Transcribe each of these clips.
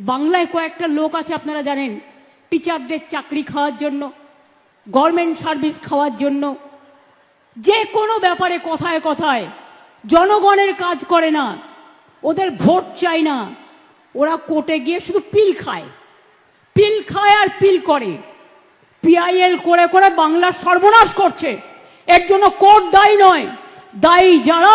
বাংলায় কয়েকটা লোক আছে, আপনারা জানেন। টিচারদের চাকরি খাওয়ার জন্য গভর্নমেন্ট সার্ভিস খাওয়ার জন্য। যে কোনো ব্যাপারে কথায় কথায়, জনগণের কাজ করে না, ওদের ভোট চাই না। ওরা কোর্টে গিয়ে শুধু পিল খায়। পিল খায় আর পিল করে। পিআইএল করে করে বাংলার সর্বনাশ করছে। এর জন্য কোর্ট দায়ী নয়, দায়ী যারা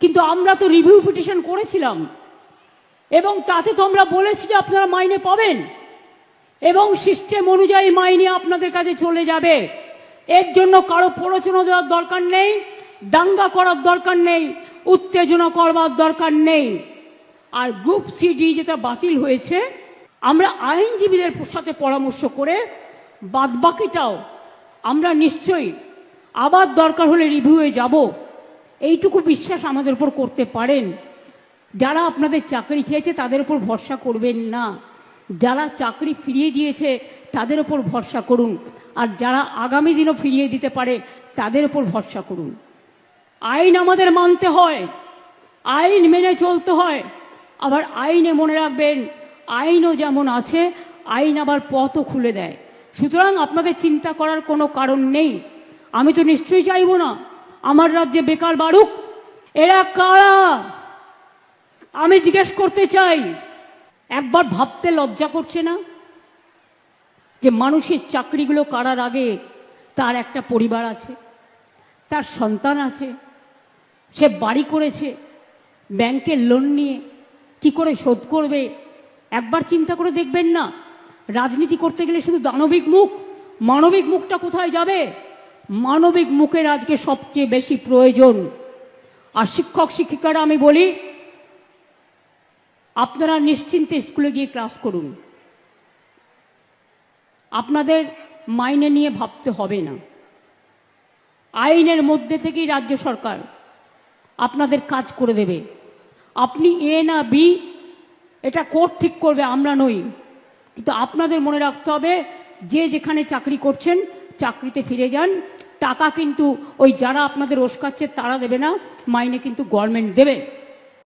কিন্তু আমরা তো রিভিউ পিটিশন করেছিলাম। এবং তাতে তো আমরা বলেছি যে আপনারা মাইনে পাবেন। এবং সিস্টেম অনুযায়ী মাইনে আপনাদের কাছে চলে যাবে। এর জন্য কারও প্ররোচনা দেওয়ার দরকার নেই, দাঙ্গা করার দরকার নেই, উত্তেজনা করবার দরকার নেই। আর গ্রুপ সিডি যেটা বাতিল হয়েছে, আমরা আইনজীবীদের সাথে পরামর্শ করে বাদবাকিটাও আমরা নিশ্চয়ই আবার দরকার হলে রিভিউয়ে যাব। এইটুকু বিশ্বাস আমাদের উপর করতে পারেন। যারা আপনাদের চাকরি খেয়েছে, তাদের উপর ভরসা করবেন না। যারা চাকরি ফিরিয়ে দিয়েছে, তাদের উপর ভরসা করুন। আর যারা আগামী দিনও ফিরিয়ে দিতে পারে, তাদের উপর ভরসা করুন। আইন আমাদের মানতে হয়। আইন মেনে চলতে হয়। আবার আইনে মনে রাখবেন, আইনও যেমন আছে, আইন আবার পথও খুলে দেয়। সুতরাং আপনাদের চিন্তা করার কোনো কারণ নেই। আমি তো নিশ্চয়ই চাইব না। আমার রাজ্যে বেকার বাড়ুক। এরা কারা? আমি জিজ্ঞেস করতে চাই। একবার ভাবতে লজ্জা করছে না? যে মানুষের চাকরিগুলো কারার আগে তার একটা পরিবার আছে, তার সন্তান আছে, সে বাড়ি করেছে, ব্যাংকের লোন নিয়ে কি করে শোধ করবে? একবার চিন্তা করে দেখবেন না, রাজনীতি করতে গেলে শুধু দানবিক মুখ, মানবিক মুখটা কোথায় যাবে? মানবিক মুখের আজকে সবচেয়ে বেশি প্রয়োজন। আর শিক্ষক, শিক্ষিকারা, আমি বলি, আপনারা নিশ্চিন্তে স্কুলে গিয়ে ক্লাস করুন। আপনাদের মাইনে নিয়ে ভাবতে হবে না। আইনের মধ্যে থেকেই রাজ্য সরকার আপনাদের কাজ করে দেবে। আপনি এ না বি, এটা কোর্ট ঠিক করবে, আমরা নই। কিন্তু আপনাদের মনে রাখতে হবে, যে যেখানে চাকরি করছেন চাকরিতে ফিরে যান, টাকা কিন্তু ওই যারা আপনাদের ওস্কাচ্ছে তারা দেবে না, মাইনে কিন্তু গভর্নমেন্ট দেবে।